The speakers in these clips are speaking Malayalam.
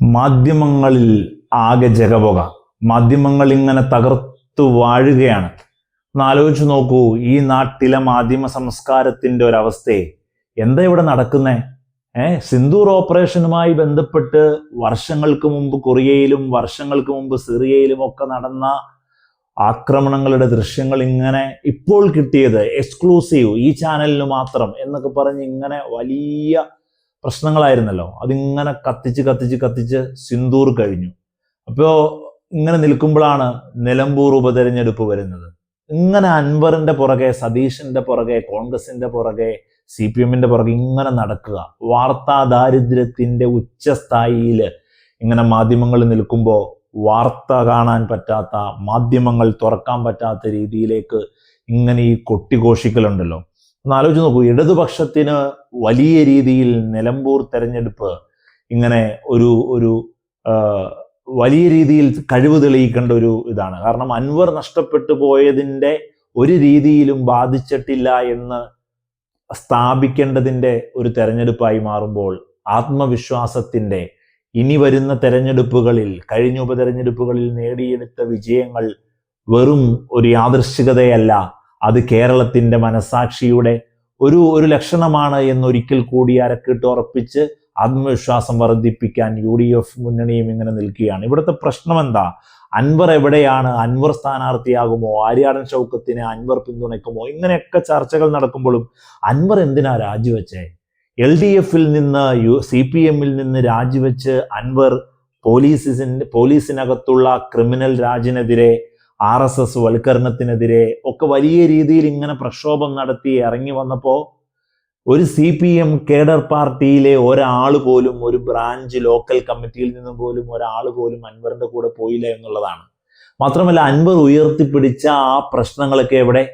മാധ്യമങ്ങളിൽ ആകെ ജഗപുക. മാധ്യമങ്ങൾ ഇങ്ങനെ തകർത്തു വാഴുകയാണ്. ആലോചിച്ചു നോക്കൂ ഈ നാട്ടിലെ മാധ്യമ സംസ്കാരത്തിന്റെ ഒരവസ്ഥയെ എന്താ ഇവിടെ നടക്കുന്നേ? ഏ സിന്ദൂർ ഓപ്പറേഷനുമായി ബന്ധപ്പെട്ട് വർഷങ്ങൾക്ക് മുമ്പ് കൊറിയയിലും വർഷങ്ങൾക്ക് മുമ്പ് സിറിയയിലും ഒക്കെ നടന്ന ആക്രമണങ്ങളുടെ ദൃശ്യങ്ങൾ ഇങ്ങനെ ഇപ്പോൾ കിട്ടിയത് എക്സ്ക്ലൂസീവ് ഈ ചാനലിന് മാത്രം എന്നൊക്കെ പറഞ്ഞ് ഇങ്ങനെ വലിയ പ്രശ്നങ്ങളായിരുന്നല്ലോ. അതിങ്ങനെ കത്തിച്ച് കത്തിച്ച് കത്തിച്ച് സിന്ദൂർ കഴിഞ്ഞു. അപ്പോൾ ഇങ്ങനെ നിൽക്കുമ്പോഴാണ് നിലമ്പൂർ ഉപതെരഞ്ഞെടുപ്പ് വരുന്നത്. ഇങ്ങനെ അൻവറിന്റെ പുറകെ സതീഷിന്റെ പുറകെ കോൺഗ്രസിന്റെ പുറകെ സി പി എമ്മിന്റെ പുറകെ ഇങ്ങനെ നടക്കുക. വാർത്താ ദാരിദ്ര്യത്തിന്റെ ഉച്ചസ്ഥായിയിൽ ഇങ്ങനെ മാധ്യമങ്ങൾ നിൽക്കുമ്പോൾ വാർത്ത കാണാൻ പറ്റാത്ത മാധ്യമങ്ങൾ തുറക്കാൻ പറ്റാത്ത രീതിയിലേക്ക് ഇങ്ങനെ ഈ കൊട്ടിഘോഷിക്കലുണ്ടല്ലോ. ഒന്ന് ആലോചിച്ച് നോക്കൂ. ഇടതുപക്ഷത്തിന് വലിയ രീതിയിൽ നിലമ്പൂർ തെരഞ്ഞെടുപ്പ് ഇങ്ങനെ ഒരു ഒരു വലിയ രീതിയിൽ കഴിവ് തെളിയിക്കേണ്ട ഒരു ഇതാണ്. കാരണം അൻവർ നഷ്ടപ്പെട്ടു പോയതിന്റെ ഒരു രീതിയിലും ബാധിച്ചിട്ടില്ല എന്ന് സ്ഥാപിക്കേണ്ടതിന്റെ ഒരു തെരഞ്ഞെടുപ്പായി മാറുമ്പോൾ ആത്മവിശ്വാസത്തിന്റെ ഇനി വരുന്ന തെരഞ്ഞെടുപ്പുകളിൽ കഴിഞ്ഞ ഉപതെരഞ്ഞെടുപ്പുകളിൽ നേടിയെടുത്ത വിജയങ്ങൾ വെറും ഒരു യാദൃശ്ചികതയല്ല. അത് കേരളത്തിന്റെ മനസാക്ഷിയുടെ ഒരു ഒരു ലക്ഷണമാണ് എന്നൊരിക്കൽ കൂടി അരക്കിട്ട് ഉറപ്പിച്ച് ആത്മവിശ്വാസം വർദ്ധിപ്പിക്കാൻ യു ഡി എഫ് മുന്നണിയും ഇങ്ങനെ നിൽക്കുകയാണ്. ഇവിടുത്തെ പ്രശ്നം എന്താ അൻവർ എവിടെയാണ്? അൻവർ സ്ഥാനാർത്ഥിയാകുമോ? ആര്യാടൻ ചൗക്കത്തിനെ അൻവർ പിന്തുണയ്ക്കുമോ? ഇങ്ങനെയൊക്കെ ചർച്ചകൾ നടക്കുമ്പോഴും അൻവർ എന്തിനാ രാജിവെച്ചേ? എൽ ഡി എഫിൽ നിന്ന് യു സി പി എമ്മിൽ നിന്ന് രാജിവെച്ച് അൻവർ പോലീസിന് പോലീസിനകത്തുള്ള ക്രിമിനൽ രാജിനെതിരെ ആർ എസ് എസ് വൽക്കരണത്തിനെതിരെ ഒക്കെ വലിയ രീതിയിൽ ഇങ്ങനെ പ്രക്ഷോഭം നടത്തി ഇറങ്ങി വന്നപ്പോൾ ഒരു സി പി എം കേഡർ പാർട്ടിയിലെ ഒരാൾ പോലും ഒരു ബ്രാഞ്ച് ലോക്കൽ കമ്മിറ്റിയിൽ നിന്ന് പോലും ഒരാൾ പോലും അൻവറിന്റെ കൂടെ പോയില്ല എന്നുള്ളതാണ്. മാത്രമല്ല അൻവർ ഉയർത്തിപ്പിടിച്ച ആ പ്രശ്നങ്ങളൊക്കെ എവിടെ?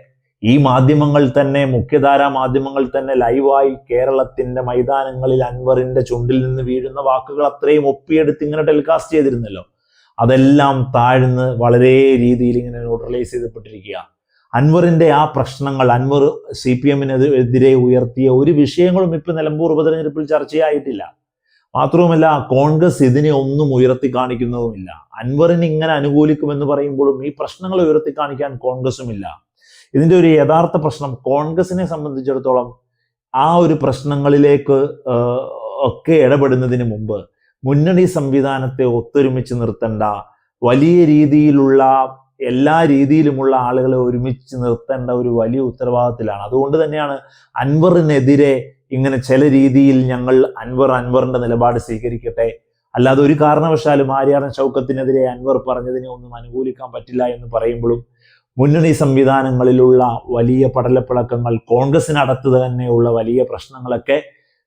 ഈ മാധ്യമങ്ങൾ തന്നെ മുഖ്യധാരാ മാധ്യമങ്ങൾ തന്നെ ലൈവായി കേരളത്തിന്റെ മൈതാനങ്ങളിൽ അൻവറിന്റെ ചുണ്ടിൽ നിന്ന് വീഴുന്ന വാക്കുകൾ അത്രയും ഒപ്പിയെടുത്ത് ഇങ്ങനെ ടെലികാസ്റ്റ് ചെയ്തിരുന്നല്ലോ. അതെല്ലാം താഴ്ന്ന് വളരെ രീതിയിൽ ഇങ്ങനെ ന്യൂട്രലൈസ് ചെയ്തപ്പെട്ടിരിക്കുക. അൻവറിന്റെ ആ പ്രശ്നങ്ങൾ അൻവർ സി പി എമ്മിനെതിരെ ഉയർത്തിയ ഒരു വിഷയങ്ങളും ഇപ്പൊ നിലമ്പൂർ ഉപതെരഞ്ഞെടുപ്പിൽ ചർച്ചയായിട്ടില്ല. മാത്രവുമല്ല കോൺഗ്രസ് ഇതിനെ ഒന്നും ഉയർത്തി കാണിക്കുന്നതുമില്ല. അൻവറിന് ഇങ്ങനെ അനുകൂലിക്കുമെന്ന് പറയുമ്പോഴും ഈ പ്രശ്നങ്ങൾ ഉയർത്തി കാണിക്കാൻ കോൺഗ്രസും ഇല്ല ഇതിന്റെ ഒരു യഥാർത്ഥ പ്രശ്നം കോൺഗ്രസിനെ സംബന്ധിച്ചിടത്തോളം ആ ഒരു പ്രശ്നങ്ങളിലേക്ക് ഒക്കെ ഇടപെടുന്നതിന് മുമ്പ് മുന്നണി സംവിധാനത്തെ ഒത്തൊരുമിച്ച് നിർത്തേണ്ട വലിയ രീതിയിലുള്ള എല്ലാ രീതിയിലുമുള്ള ആളുകളെ ഒരുമിച്ച് നിർത്തേണ്ട ഒരു വലിയ ഉത്തരവാദിത്തത്തിലാണ്. അതുകൊണ്ട് തന്നെയാണ് അൻവറിനെതിരെ ഇങ്ങനെ ചില രീതിയിൽ ഞങ്ങൾ അൻവർ അൻവറിന്റെ നിലപാട് സ്വീകരിക്കട്ടെ. അല്ലാതെ ഒരു കാരണവശാലും ആര്യാടൻ ഷൗക്കത്തിനെതിരെ അൻവർ പറഞ്ഞതിനെ ഒന്നും അനുകൂലിക്കാൻ പറ്റില്ല എന്ന് പറയുമ്പോഴും മുന്നണി സംവിധാനങ്ങളിലുള്ള വലിയ പടലപ്പിളക്കങ്ങൾ കോൺഗ്രസിനടുത്ത് തന്നെയുള്ള വലിയ പ്രശ്നങ്ങളൊക്കെ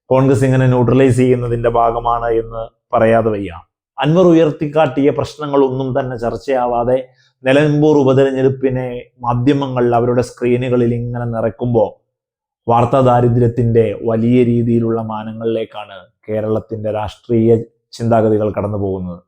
കോൺഗ്രസ് ഇങ്ങനെ ന്യൂട്രലൈസ് ചെയ്യുന്നതിന്റെ ഭാഗമാണ് എന്ന് പറയാതെ വയ്യ. അൻവർ ഉയർത്തിക്കാട്ടിയ പ്രശ്നങ്ങളൊന്നും തന്നെ ചർച്ചയാവാതെ നിലമ്പൂർ ഉപതെരഞ്ഞെടുപ്പിനെ മാധ്യമങ്ങൾ അവരുടെ സ്ക്രീനുകളിൽ ഇങ്ങനെ നിറയ്ക്കുമ്പോൾ വാർത്താ ദാരിദ്ര്യത്തിന്റെ വലിയ രീതിയിലുള്ള മാനങ്ങളിലേക്കാണ് കേരളത്തിന്റെ രാഷ്ട്രീയ ചിന്താഗതികൾ കടന്നു പോകുന്നത്